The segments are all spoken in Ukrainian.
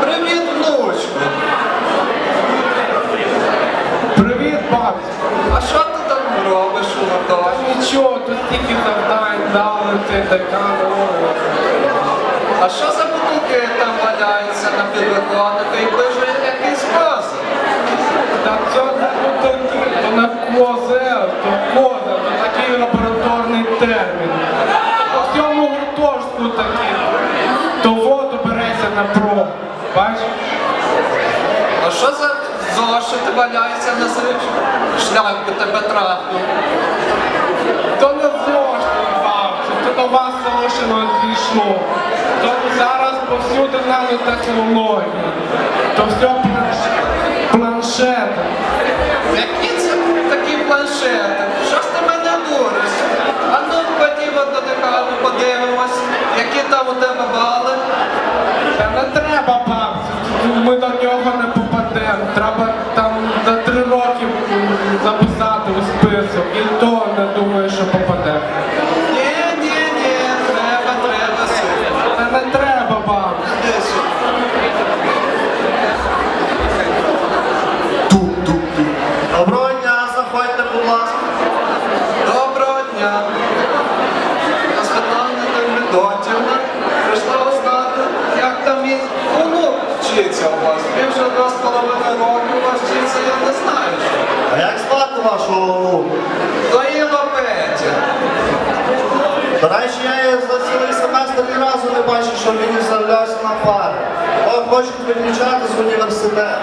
Привіт, внучку. Привіт, бабця. А що ти там робиш у Та нічого, тут стільки завдань дали, ти така нова. А що за бутилки там валяються на підвиконнику і пише якийсь козир? То воду береться на проб. Бачиш? А що за зошити валяються на срічку? Шляпку тебе трапив. То не зошли, бабця, то до вас залишено дійшло. То зараз повсюди нанотехнології. То все планш- Треба там за три роки записати у список. І то не думаю, що попадемо. Ні, ні, ні, треба, треба сильно. Та не треба, сюди. Доброго дня, заходьте, будь ласка. Доброго дня. Я Світлана Демидотівна вчиться у вас. Він вже два з половиною року у вас вчиться, я не знаю що. А як звати вашого То є Петя. До речі, я її за цілий семестр ні разу не бачив, що він не з'являвся на пари. О, хочуть виключати з університету.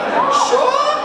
Що?